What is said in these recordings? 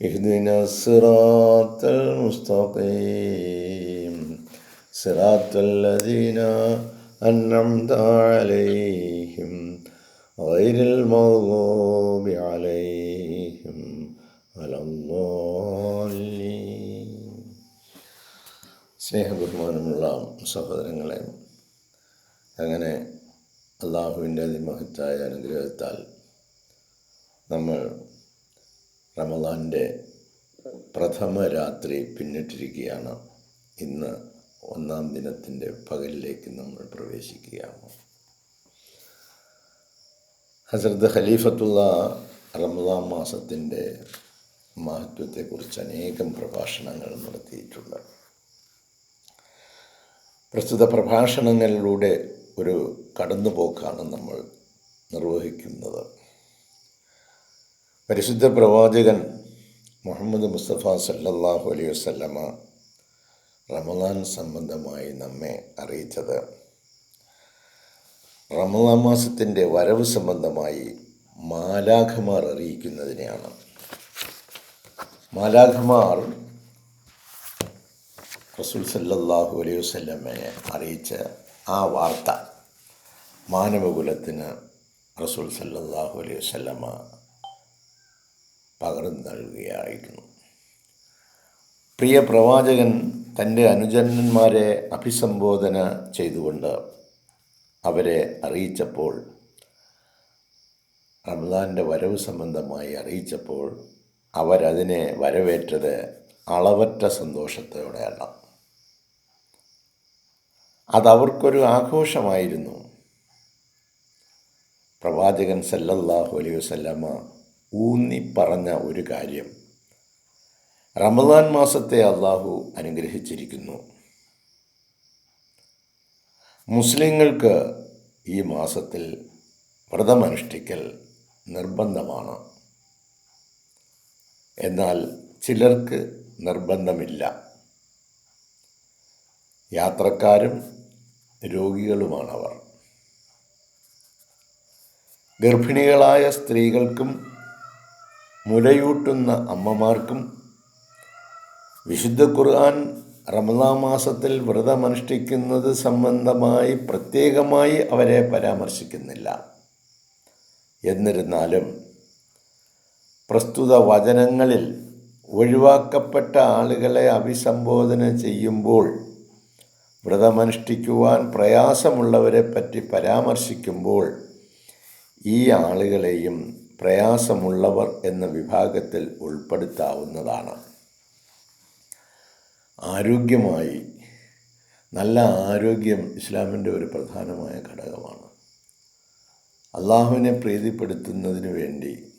اهدنا الصراط المستقيم صراط الذين أنعمت عليهم غير المغضوب عليهم ولا الضالين സ്നേഹബഹുമാനമുള്ള സഹോദരങ്ങളെ അങ്ങനെ അള്ളാഹുവിൻ്റെ അതിമഹത്തായ അനുഗ്രഹത്താൽ നമ്മൾ റമദാന്റെ പ്രഥമ രാത്രി പിന്നിട്ടിരിക്കുകയാണ്. ഇന്ന് ഒന്നാം ദിനത്തിന്റെ പകലിലേക്ക് നമ്മൾ പ്രവേശിക്കുകയാണ്. ഹസരത്ത് ഖലീഫത്തുള്ള റമദാൻ മാസത്തിന്റെ മഹത്വത്തെക്കുറിച്ച് അനേകം പ്രഭാഷണങ്ങൾ നടത്തിയിട്ടുണ്ട്. പ്രസ്തുത പ്രഭാഷണങ്ങളിലൂടെ ഒരു കടന്നുപോക്കാണ് നമ്മൾ നിർവഹിക്കുന്നത്. പരിശുദ്ധ പ്രവാചകൻ മുഹമ്മദ് മുസ്തഫ സല്ലാഹു അലൈഹി വസല്ലമ റമദാൻ സംബന്ധമായി നമ്മെ അറിയിച്ചത്. റമദാൻ മാസത്തിന്റെ വരവ് സംബന്ധമായി മാലാഖമാർ അറിയിക്കുന്നതിനെയാണ്. മാലാഖമാർ റസൂൽ സല്ലാഹു അലൈഹി വസല്ലമയെ അറിയിച്ച ആ വാർത്ത മാനവകുലത്തിന് റസൂൽ സല്ലാഹു അലൈഹി വസല്ലമ പകർന്നു നൽകുകയായിരുന്നു. പ്രിയ പ്രവാചകൻ തന്റെ അനുജന്മാരെ അഭിസംബോധന ചെയ്തുകൊണ്ട് അവരെ അറിയിച്ചപ്പോൾ റംസാന്റെ വരവ് സംബന്ധമായി അറിയിച്ചപ്പോൾ അവരതിനെ വരവേറ്റത് അളവറ്റ സന്തോഷത്തോടെയല്ല അതവർക്കൊരു ആഘോഷമായിരുന്നു. പ്രവാചകൻ സല്ലല്ലാഹു അലൈഹി വസല്ലമ ഊന്നി പറഞ്ഞ ഒരു കാര്യം. റമദാൻ മാസത്തെ അള്ളാഹു അനുഗ്രഹിച്ചിരിക്കുന്നു. മുസ്ലിങ്ങൾക്ക് ഈ മാസത്തിൽ വ്രതമനുഷ്ഠിക്കൽ നിർബന്ധമാണ്. എന്നാൽ ചിലർക്ക് നിർബന്ധമില്ല. യാത്രക്കാരും രോഗികളുമാണവർ. ഗർഭിണികളായ സ്ത്രീകൾക്കും മുലയൂട്ടുന്ന അമ്മമാർക്കും വിശുദ്ധ ഖുർആൻ റമദാ മാസത്തിൽ വ്രതമനുഷ്ഠിക്കുന്നത് സംബന്ധമായി പ്രത്യേകമായി അവരെ പരാമർശിക്കുന്നില്ല. എന്നിരുന്നാലും പ്രസ്തുത വചനങ്ങളിൽ ഒഴിവാക്കപ്പെട്ട ആളുകളെ അഭിസംബോധന ചെയ്യുമ്പോൾ വ്രതമനുഷ്ഠിക്കുവാൻ പ്രയാസമുള്ളവരെ പറ്റി പരാമർശിക്കുമ്പോൾ ഈ ആളുകളെയും പ്രയാസമുള്ളവർ എന്ന വിഭാഗത്തിൽ ഉൾപ്പെടുത്താവുന്നതാണ്. ആരോഗ്യമായി നല്ല ആരോഗ്യം ഇസ്ലാമിന്റെ ഒരു പ്രധാനമായ ഘടകമാണ്. അള്ളാഹുവിനെ പ്രീതിപ്പെടുത്തുന്നതിന് വേണ്ടി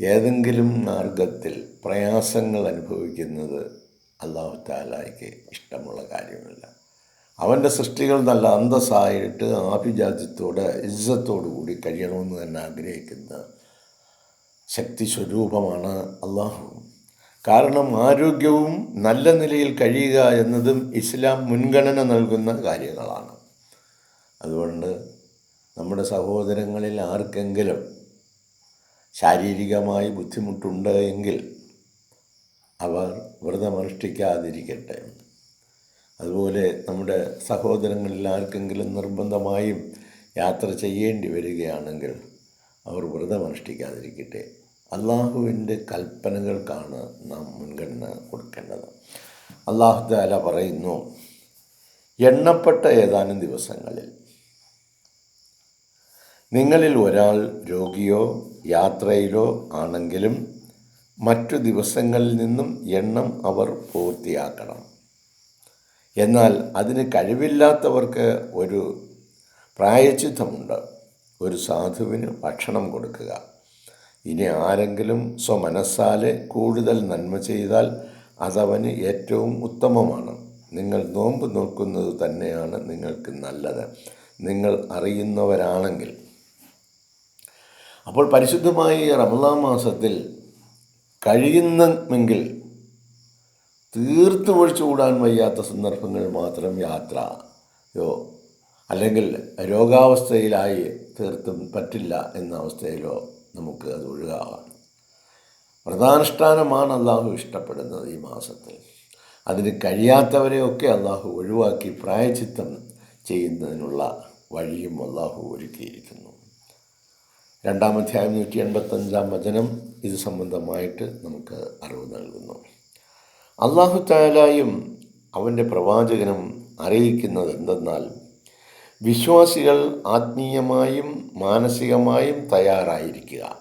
ഏതെങ്കിലും മാർഗത്തിൽ പ്രയാസങ്ങൾ അനുഭവിക്കുന്നത് അള്ളാഹു താലായ്ക്ക് ഇഷ്ടമുള്ള കാര്യമല്ല. അവന്റെ സൃഷ്ടികൾ നല്ല അന്തസ്സായിട്ട് ആഭിജാത്യത്തോടെ ഇജ്ജത്തോടു കൂടി കഴിയണമെന്ന് തന്നെ ആഗ്രഹിക്കുന്ന ശക്തി സ്വരൂപമാണ് അള്ളാഹു. കാരണം ആരോഗ്യവും നല്ല നിലയിൽ കഴിയുക എന്നതും ഇസ്ലാം മുൻഗണന നൽകുന്ന കാര്യങ്ങളാണ്. അതുകൊണ്ട് നമ്മുടെ സഹോദരങ്ങളിൽ ആർക്കെങ്കിലും ശാരീരികമായി ബുദ്ധിമുട്ടുണ്ട് എങ്കിൽ അവർ വ്രതമനുഷ്ഠിക്കാതിരിക്കട്ടെ. അതുപോലെ നമ്മുടെ സഹോദരങ്ങളിൽ ആർക്കെങ്കിലും നിർബന്ധമായും യാത്ര ചെയ്യേണ്ടി വരികയാണെങ്കിൽ അവർ വ്രതമനുഷ്ഠിക്കാതിരിക്കട്ടെ. അള്ളാഹുവിന്റെ കൽപ്പനകൾക്കാണ് നാം മുൻഗണന കൊടുക്കേണ്ടത്. അള്ളാഹു താല പറയുന്നു എണ്ണപ്പെട്ട ഏതാനും ദിവസങ്ങളിൽ നിങ്ങളിൽ ഒരാൾ രോഗിയോ യാത്രയിലോ ആണെങ്കിലും മറ്റു ദിവസങ്ങളിൽ നിന്നും എണ്ണം അവർ പൂർത്തിയാക്കണം. എന്നാൽ അതിന് കഴിവില്ലാത്തവർക്ക് ഒരു പ്രായച്ചിത്തമുണ്ട്. ഒരു സാധുവിന് ഭക്ഷണം കൊടുക്കുക. ഇനി ആരെങ്കിലും സ്വമനസ്സാലെ കൂടുതൽ നന്മ ചെയ്താൽ അതവന് ഏറ്റവും ഉത്തമമാണ്. നിങ്ങൾ നോമ്പ് നോക്കുന്നത് തന്നെയാണ് നിങ്ങൾക്ക് നല്ലത്. നിങ്ങൾ അറിയുന്നവരാണെങ്കിൽ. അപ്പോൾ പരിശുദ്ധമായി റമദാ മാസത്തിൽ കഴിയുന്നെങ്കിൽ തീർത്തും ഒഴിച്ചുകൂടാൻ വയ്യാത്ത സന്ദർഭങ്ങൾ മാത്രം യാത്രയോ അല്ലെങ്കിൽ രോഗാവസ്ഥയിലായി തീർത്തും പറ്റില്ല എന്ന അവസ്ഥയിലോ നമുക്ക് അത് ഒഴുകാവാം വ്രതാനുഷ്ഠാനമാണ് അള്ളാഹു ഇഷ്ടപ്പെടുന്നത് ഈ മാസത്തിൽ. അതിന് കഴിയാത്തവരെയൊക്കെ അള്ളാഹു ഒഴിവാക്കി പ്രായചിത്തം ചെയ്യുന്നതിനുള്ള വഴിയും അള്ളാഹു ഒരുക്കിയിരിക്കുന്നു. രണ്ടാം അധ്യായം നൂറ്റി എൺപത്തഞ്ചാം വചനം ഇത് സംബന്ധമായിട്ട് നമുക്ക് അറിവ് നൽകുന്നു. അള്ളാഹു താലായും അവന്റെ പ്രവാചകനും അറിയിക്കുന്നത് എന്തെന്നാൽ വിശ്വാസികൾ ആത്മീയമായും മാനസികമായും തയ്യാറായിരിക്കുക.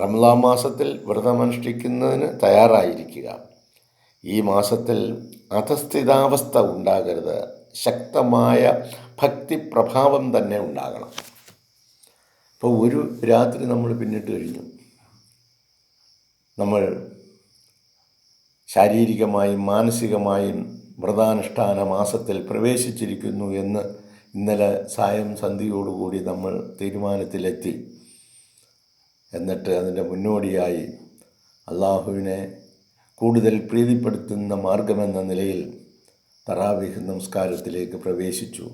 റംലാ മാസത്തിൽ വ്രതമനുഷ്ഠിക്കുന്നതിന് തയ്യാറായിരിക്കുക. ഈ മാസത്തിൽ അധസ്ഥിതാവസ്ഥ ഉണ്ടാകരുത്. ശക്തമായ ഭക്തി പ്രഭാവം തന്നെ ഉണ്ടാകണം. ഇപ്പോൾ ഒരു രാത്രി നമ്മൾ പിന്നിട്ട് കഴിഞ്ഞു. നമ്മൾ ശാരീരികമായും മാനസികമായും വ്രതാനുഷ്ഠാന മാസത്തിൽ പ്രവേശിച്ചിരിക്കുന്നു എന്ന് ഇന്നലെ സായം സന്ധ്യയോടുകൂടി നമ്മൾ തീരുമാനത്തിലെത്തി. എന്നിട്ട് അതിന്റെ മുന്നോടിയായി അള്ളാഹുവിനെ കൂടുതൽ പ്രീതിപ്പെടുത്തുന്ന മാർഗമെന്ന നിലയിൽ തറാവിഹ് നമസ്കാരത്തിലേക്ക് പ്രവേശിച്ചു.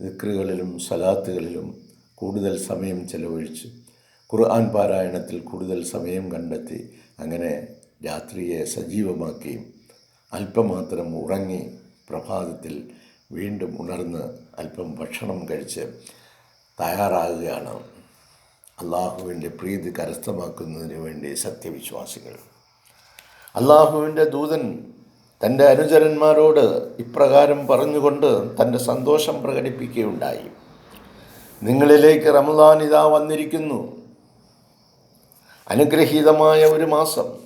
ദിക്റുകളിലും സലാത്തുകളിലും കൂടുതൽ സമയം ചെലവഴിച്ചു ഖുർആൻ പാരായണത്തിൽ കൂടുതൽ സമയം കണ്ടെത്തി. അങ്ങനെ രാത്രിയെ സജീവമാക്കി. അല്പമാത്രം ഉറങ്ങി പ്രഭാതത്തിൽ വീണ്ടും ഉണർന്ന് അല്പം ഭക്ഷണം കഴിച്ച് തയ്യാറാകുകയാണ്. അള്ളാഹുവിന്റെ പ്രീതി കരസ്ഥമാക്കുന്നതിന് വേണ്ടി സത്യവിശ്വാസികൾ. അള്ളാഹുവിന്റെ ദൂതൻ തന്റെ അനുചരന്മാരോട് ഇപ്രകാരം പറഞ്ഞുകൊണ്ട് തന്റെ സന്തോഷം പ്രകടിപ്പിക്കുകയുണ്ടായി. നിങ്ങളിലേക്ക് റമദാൻ ഇതാ വന്നിരിക്കുന്നു. അനുഗ്രഹീതമായ ഒരു മാസം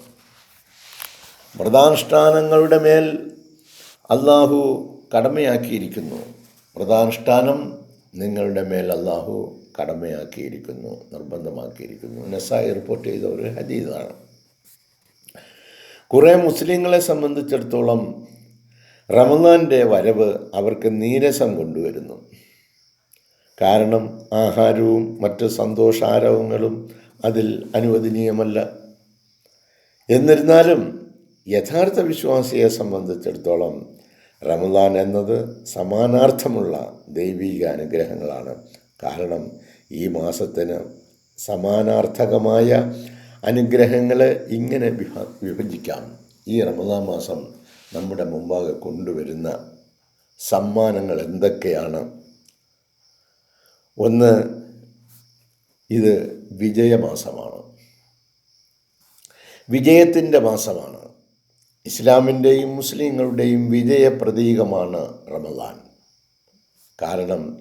വ്രതാനുഷ്ഠാനങ്ങളുടെ മേൽ അള്ളാഹു കടമയാക്കിയിരിക്കുന്നു. വ്രതാനുഷ്ഠാനം നിങ്ങളുടെ മേൽ അള്ളാഹു കടമയാക്കിയിരിക്കുന്നു നിർബന്ധമാക്കിയിരിക്കുന്നു. നസായി റിപ്പോർട്ട് ചെയ്ത ഒരു ഹദീദാണ് കുറേ മുസ്ലിങ്ങളെ സംബന്ധിച്ചിടത്തോളം റമദാന്റെ വരവ് അവർക്ക് നീരസം കൊണ്ടുവരുന്നു. കാരണം ആഹാരവും മറ്റ് സന്തോഷാരവങ്ങളും അതിൽ അനുവദനീയമല്ല. എന്നിരുന്നാലും യഥാർത്ഥ വിശ്വാസിയെ സംബന്ധിച്ചിടത്തോളം റമദാൻ എന്നത് സമാനാർത്ഥമുള്ള ദൈവീക അനുഗ്രഹങ്ങളാണ്. കാരണം ഈ മാസത്തിന് സമാനാർത്ഥകമായ അനുഗ്രഹങ്ങളെ ഇങ്ങനെ വിഭ വിഭജിക്കാം. ഈ റമദാൻ മാസം നമ്മുടെ മുമ്പാകെ കൊണ്ടുവരുന്ന സമ്മാനങ്ങൾ എന്തൊക്കെയാണ്? ഒന്ന് ഇത് വിജയമാസമാണ്. വിജയത്തിന്റെ മാസമാണ്. ഇസ്ലാമിന്റെയും മുസ്ലിങ്ങളുടെയും വിജയ പ്രതീകമാണ് റമദാൻ. കാരണം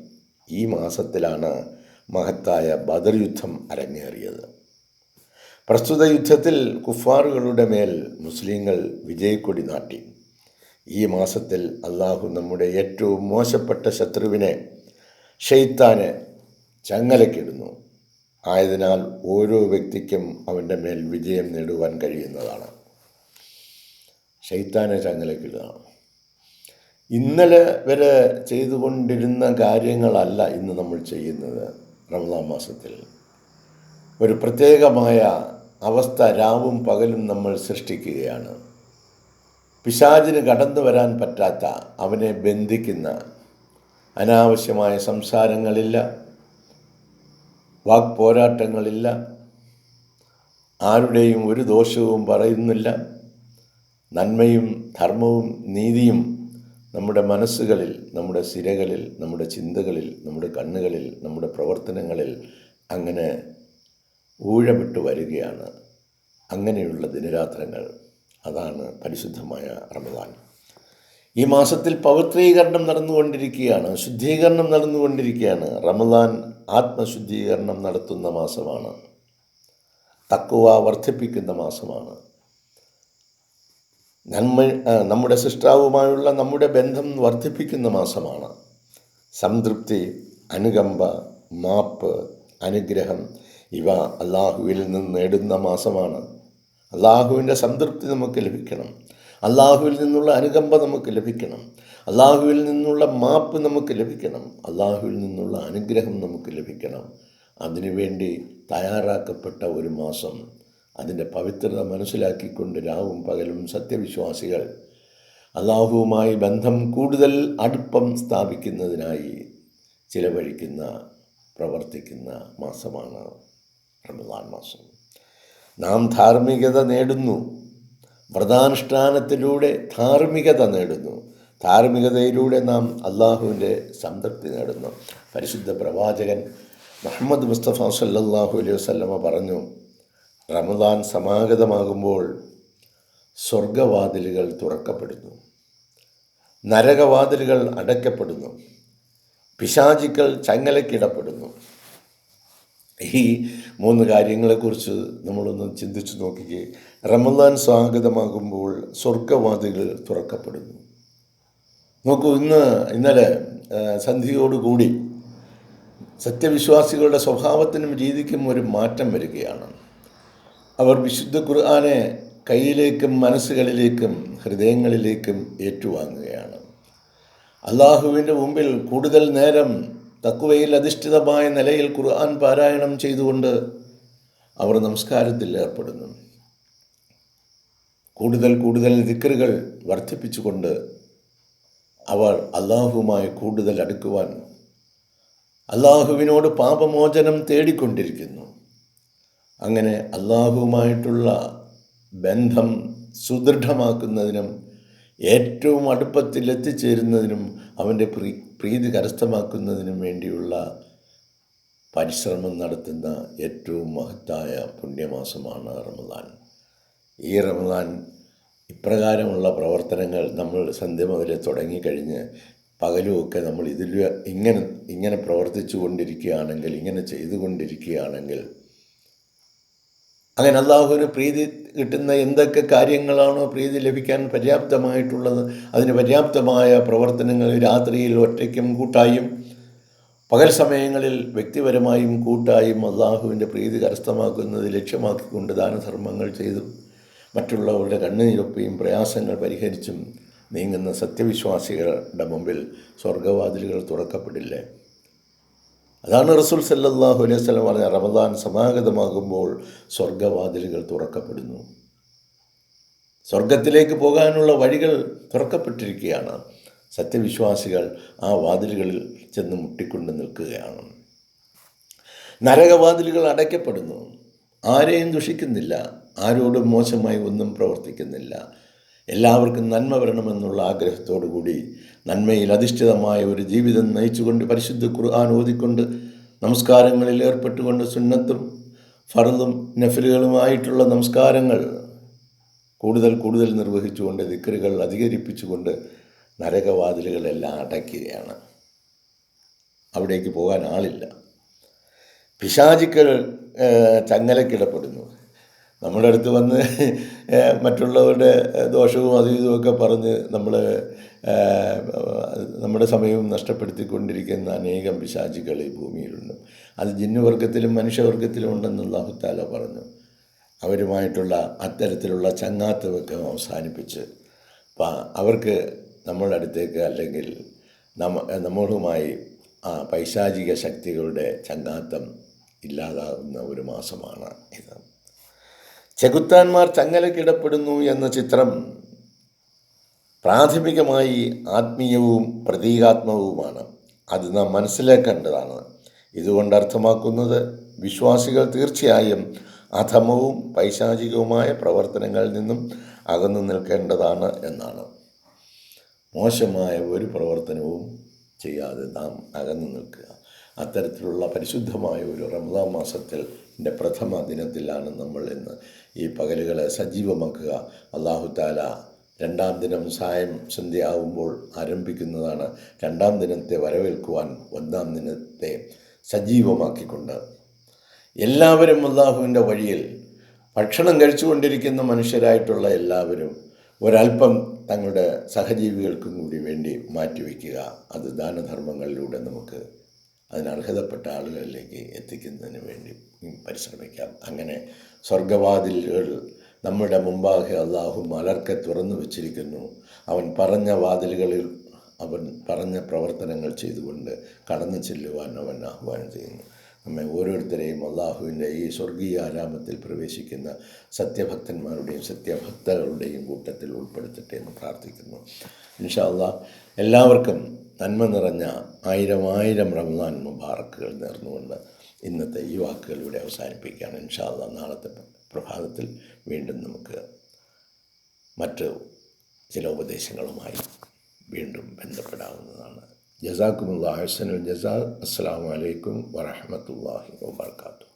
ഈ മാസത്തിലാണ് മഹത്തായ ബദർ യുദ്ധം അരങ്ങേറിയത്. പ്രസ്തുത യുദ്ധത്തിൽ കുഫാറുകളുടെ മേൽ മുസ്ലിങ്ങൾ വിജയക്കൊടി നാട്ടി. ഈ മാസത്തിൽ അള്ളാഹു നമ്മുടെ ഏറ്റവും മോശപ്പെട്ട ശത്രുവിനെ ഷെയ്ത്താന് ചങ്ങലക്കിടുന്നു. ആയതിനാൽ ഓരോ വ്യക്തിക്കും അവന്റെ മേൽ വിജയം നേടുവാൻ കഴിയുന്നതാണ്. ഷെയ്ത്താനെ ചങ്ങലക്കിടുകയാണ് ഇന്നലെ വരെ ചെയ്തുകൊണ്ടിരുന്ന കാര്യങ്ങളല്ല ഇന്ന് നമ്മൾ ചെയ്യുന്നത് റമദാൻ മാസത്തിൽ. ഒരു പ്രത്യേകമായ അവസ്ഥ രാവും പകലും നമ്മൾ സൃഷ്ടിക്കുകയാണ്. പിശാചിന് കടന്നു വരാൻ പറ്റാത്ത അവനെ ബന്ധിക്കുന്ന അനാവശ്യമായ സംസാരങ്ങളില്ല വാക്പോരാട്ടങ്ങളില്ല ആരുടെയും ഒരു ദോഷവും പറയുന്നില്ല. നന്മയും ധർമ്മവും നീതിയും നമ്മുടെ മനസ്സുകളിൽ നമ്മുടെ സിരകളിൽ നമ്മുടെ ചിന്തകളിൽ നമ്മുടെ കണ്ണുകളിൽ നമ്മുടെ പ്രവർത്തനങ്ങളിൽ അങ്ങനെ ഊഴമിട്ട് വരികയാണ്. അങ്ങനെയുള്ള ദിനരാത്രങ്ങൾ അതാണ് പരിശുദ്ധമായ റമദാൻ. ഈ മാസത്തിൽ പവിത്രീകരണം നടന്നുകൊണ്ടിരിക്കുകയാണ് ശുദ്ധീകരണം നടന്നുകൊണ്ടിരിക്കുകയാണ്. റമദാൻ ആത്മശുദ്ധീകരണം നടത്തുന്ന മാസമാണ്. തക്കുവ വർദ്ധിപ്പിക്കുന്ന മാസമാണ്. നന്മ നമ്മുടെ സൃഷ്ടാവുമായുള്ള നമ്മുടെ ബന്ധം വർദ്ധിപ്പിക്കുന്ന മാസമാണ്. സംതൃപ്തി അനുകമ്പ മാപ്പ് അനുഗ്രഹം ഇവ അള്ളാഹുവിൽ നിന്ന് നേടുന്ന മാസമാണ്. അള്ളാഹുവിന്റെ സംതൃപ്തി നമുക്ക് ലഭിക്കണം. അള്ളാഹുവിൽ നിന്നുള്ള അനുകമ്പ നമുക്ക് ലഭിക്കണം. അള്ളാഹുവിൽ നിന്നുള്ള മാപ്പ് നമുക്ക് ലഭിക്കണം. അള്ളാഹുവിൽ നിന്നുള്ള അനുഗ്രഹം നമുക്ക് ലഭിക്കണം. അതിനുവേണ്ടി തയ്യാറാക്കപ്പെട്ട ഒരു മാസം അതിന്റെ പവിത്രത മനസ്സിലാക്കിക്കൊണ്ട് രാവും പകലും സത്യവിശ്വാസികൾ അള്ളാഹുവുമായി ബന്ധം കൂടുതൽ അടുപ്പം സ്ഥാപിക്കുന്നതിനായി ചിലവഴിക്കുന്ന പ്രവർത്തിക്കുന്ന മാസമാണ് റമദാൻ മാസം. നാം ധാർമ്മികത നേടുന്നു. വ്രതാനുഷ്ഠാനത്തിലൂടെ ധാർമ്മികത നേടുന്നു. ധാർമ്മികതയിലൂടെ നാം അള്ളാഹുവിന്റെ സംതൃപ്തി നേടുന്നു. പരിശുദ്ധ പ്രവാചകൻ മുഹമ്മദ് മുസ്തഫ സല്ലാഹു അലൈഹി വസല്ലമ പറഞ്ഞു റമദാൻ സമാഗതമാകുമ്പോൾ സ്വർഗവാതിലുകൾ തുറക്കപ്പെടുന്നു. നരകവാതിലുകൾ അടയ്ക്കപ്പെടുന്നു. പിശാചിക്കൾ ചങ്ങലക്കിടപ്പെടുന്നു ഈ മൂന്ന് കാര്യങ്ങളെക്കുറിച്ച് നമ്മളൊന്ന് ചിന്തിച്ചു നോക്കിക്കേ. റമദാൻ സ്വാഗതമാകുമ്പോൾ സ്വർഗവാതിലുകൾ തുറക്കപ്പെടുന്നു. നോക്കൂ ഇന്ന് ഇന്നലെ സന്ധ്യയോടുകൂടി സത്യവിശ്വാസികളുടെ സ്വഭാവത്തിനും രീതിക്കും ഒരു മാറ്റം വരികയാണ്. അവർ വിശുദ്ധ ഖുർആാനെ കയ്യിലേക്കും മനസ്സുകളിലേക്കും ഹൃദയങ്ങളിലേക്കും ഏറ്റുവാങ്ങുകയാണ്. അള്ളാഹുവിന്റെ മുമ്പിൽ കൂടുതൽ നേരം തക്കുവയിൽ അധിഷ്ഠിതമായ നിലയിൽ ഖുർആൻ പാരായണം ചെയ്തുകൊണ്ട് അവർ നമസ്കാരത്തിൽ ഏർപ്പെടുന്നു. കൂടുതൽ കൂടുതൽ ദിക്കറുകൾ വർദ്ധിപ്പിച്ചുകൊണ്ട് അവർ അള്ളാഹുവുമായി കൂടുതൽ അടുക്കുവാൻ അള്ളാഹുവിനോട് പാപമോചനം തേടിക്കൊണ്ടിരിക്കുന്നു. അങ്ങനെ അള്ളാഹുവുമായിട്ടുള്ള ബന്ധം സുദൃഢമാക്കുന്നതിനും ഏറ്റവും അടുപ്പത്തിൽ എത്തിച്ചേരുന്നതിനും അവന്റെ പ്രീ പ്രീതി കരസ്ഥമാക്കുന്നതിനും വേണ്ടിയുള്ള പരിശ്രമം നടത്തുന്ന ഏറ്റവും മഹത്തായ പുണ്യമാസമാണ് റമദാൻ. ഈ റമദാൻ ഇപ്രകാരമുള്ള പ്രവർത്തനങ്ങൾ നമ്മൾ സന്ധ്യ മുതൽ തുടങ്ങിക്കഴിഞ്ഞ് പകലുമൊക്കെ നമ്മൾ ഇതിൽ ഇങ്ങനെ ഇങ്ങനെ പ്രവർത്തിച്ചു കൊണ്ടിരിക്കുകയാണെങ്കിൽ ഇങ്ങനെ ചെയ്തുകൊണ്ടിരിക്കുകയാണെങ്കിൽ അങ്ങനെ അള്ളാഹുവിന് പ്രീതി കിട്ടുന്ന എന്തൊക്കെ കാര്യങ്ങളാണോ പ്രീതി ലഭിക്കാൻ പര്യാപ്തമായിട്ടുള്ളത് അതിന് പര്യാപ്തമായ പ്രവർത്തനങ്ങൾ രാത്രിയിൽ ഒറ്റയ്ക്കും കൂട്ടായും പകൽ സമയങ്ങളിൽ വ്യക്തിപരമായും കൂട്ടായും അള്ളാഹുവിന്റെ പ്രീതി കരസ്ഥമാക്കുന്നത് ലക്ഷ്യമാക്കിക്കൊണ്ട് ദാനധർമ്മങ്ങൾ ചെയ്തു. മറ്റുള്ളവരുടെ കണ്ണുനീരൊപ്പയും പ്രയാസങ്ങൾ പരിഹരിച്ചും നീങ്ങുന്ന സത്യവിശ്വാസികളുടെ മുമ്പിൽ സ്വർഗവാതിലുകൾ തുറക്കപ്പെടില്ലേ? അതാണ് റസൂൽ സല്ലാഹു അലൈഹി വസല്ലം പറഞ്ഞ റമദാൻ സമാഗതമാകുമ്പോൾ സ്വർഗവാതിലുകൾ തുറക്കപ്പെടുന്നു. സ്വർഗത്തിലേക്ക് പോകാനുള്ള വഴികൾ തുറക്കപ്പെട്ടിരിക്കുകയാണ്. സത്യവിശ്വാസികൾ ആ വാതിലുകളിൽ ചെന്ന് മുട്ടിക്കൊണ്ട് നിൽക്കുകയാണ്. നരകവാതിലുകൾ അടയ്ക്കപ്പെടുന്നു. ആരെയും ദുഷിക്കുന്നില്ല. ആരോടും മോശമായി ഒന്നും പ്രവർത്തിക്കുന്നില്ല. എല്ലാവർക്കും നന്മ വരണമെന്നുള്ള ആഗ്രഹത്തോടു കൂടി നന്മയിൽ അധിഷ്ഠിതമായ ഒരു ജീവിതം നയിച്ചുകൊണ്ട് പരിശുദ്ധ ഖുർആൻ ഓതിക്കൊണ്ട് നമസ്കാരങ്ങളിൽ ഏർപ്പെട്ടുകൊണ്ട് സുന്നത്തും ഫറദും നഫലുകളുമായിട്ടുള്ള നമസ്കാരങ്ങൾ കൂടുതൽ കൂടുതൽ നിർവഹിച്ചുകൊണ്ട് ദിക്കറുകൾ അധികരിപ്പിച്ചുകൊണ്ട് നരകവാതിലുകളെല്ലാം അടയ്ക്കുകയാണ്. അവിടേക്ക് പോകാൻ ആളില്ല. പിശാചിക്കൾ ചങ്ങലക്കിടപ്പെടുന്നു നമ്മുടെ അടുത്ത് വന്ന് മറ്റുള്ളവരുടെ ദോഷവും അതും ഇതുമൊക്കെ പറഞ്ഞ് നമ്മൾ നമ്മുടെ സമയവും നഷ്ടപ്പെടുത്തിക്കൊണ്ടിരിക്കുന്ന അനേകം പിശാചികൾ ഈ ഭൂമിയിലുണ്ട്. അത് ജിന്നുവർഗത്തിലും മനുഷ്യവർഗത്തിലും ഉണ്ടെന്നുള്ള അഹുത്താല പറഞ്ഞു. അവരുമായിട്ടുള്ള അത്തരത്തിലുള്ള ചങ്ങാത്തമൊക്കെ അവസാനിപ്പിച്ച്. അവർക്ക് നമ്മളുടെ അടുത്തേക്ക് അല്ലെങ്കിൽ നമ്മ നമ്മളുമായി ആ പൈശാചിക ശക്തികളുടെ ചങ്ങാത്തം ഇല്ലാതാകുന്ന ഒരു മാസമാണ് ഇത്. ചെകുത്താന്മാർ ചങ്ങലക്കിടപ്പെടുന്നു എന്ന ചിത്രം പ്രാഥമികമായി ആത്മീയവും പ്രതീകാത്മകവുമാണ്. അത് നാം മനസ്സിലാക്കേണ്ടതാണ്. ഇതുകൊണ്ട് അർത്ഥമാക്കുന്നത് വിശ്വാസികൾ തീർച്ചയായും അധമവും പൈശാചികവുമായ പ്രവർത്തനങ്ങളിൽ നിന്നും അകന്നു നിൽക്കേണ്ടതാണ് എന്നാണ്. മോശമായ ഒരു പ്രവർത്തനവും ചെയ്യാതെ നാം അകന്നു നിൽക്കുക. അത്തരത്തിലുള്ള പരിശുദ്ധമായ ഒരു റമദാൻ മാസത്തിൽ എന്റെ പ്രഥമ ദിനത്തിലാണ് നമ്മൾ ഇന്ന് ഈ പകലുകൾ സജീവമാക്കുക. അള്ളാഹു താല രണ്ടാം ദിനം സായം സന്ധ്യയാവുമ്പോൾ ആരംഭിക്കുന്നതാണ്. രണ്ടാം ദിനത്തെ വരവേൽക്കുവാൻ ഒന്നാം ദിനത്തെ സജീവമാക്കിക്കൊണ്ട്. എല്ലാവരും അള്ളാഹുവിന്റെ വഴിയിൽ ഭക്ഷണം കഴിച്ചുകൊണ്ടിരിക്കുന്ന മനുഷ്യരായിട്ടുള്ള എല്ലാവരും ഒരല്പം തങ്ങളുടെ സഹജീവികൾക്കും കൂടി വേണ്ടി മാറ്റിവെക്കുക. അത് ദാനധർമ്മങ്ങളിലൂടെ നമുക്ക് അതിനർഹതപ്പെട്ട ആളുകളിലേക്ക് എത്തിക്കുന്നതിന് വേണ്ടി പരിശ്രമിക്കാം. അങ്ങനെ സ്വർഗവാതിലുകൾ നമ്മുടെ മുമ്പാകെ അള്ളാഹു മലർക്കെ തുറന്നു വച്ചിരിക്കുന്നു. അവൻ പറഞ്ഞ വാതിലുകളിൽ അവൻ പറഞ്ഞ പ്രവർത്തനങ്ങൾ ചെയ്തുകൊണ്ട് കടന്നു ചെല്ലുവാൻ അവൻ ആഹ്വാനം ചെയ്യുന്നു. നമ്മെ ഓരോരുത്തരെയും അള്ളാഹുവിന്റെ ഈ സ്വർഗീയ ആരാമത്തിൽ പ്രവേശിക്കുന്ന സത്യഭക്തന്മാരുടെയും സത്യഭക്തകളുടെയും കൂട്ടത്തിൽ ഉൾപ്പെടുത്തട്ടെ എന്ന് പ്രാർത്ഥിക്കുന്നു. ഇൻഷാ എല്ലാവർക്കും നന്മ നിറഞ്ഞ ആയിരം ആയിരം റംസാൻ മുബാറക്കുകൾ നേർന്നുകൊണ്ട് ഇന്നത്തെ ഈ വാക്കുകൾ ഇവിടെ അവസാനിപ്പിക്കുകയാണ്. ഇൻഷാല്ല നാളത്തെ പ്രഭാതത്തിൽ വീണ്ടും നമുക്ക് മറ്റ് ചില ഉപദേശങ്ങളുമായി വീണ്ടും ബന്ധപ്പെടാവുന്നതാണ്. ജസാക്കുമുള്ള ആഴ്സനു ജസാ. അസ്സാം വലൈക്കും വറഹമത്തല്ലാഹി വാബർക്കാത്തു.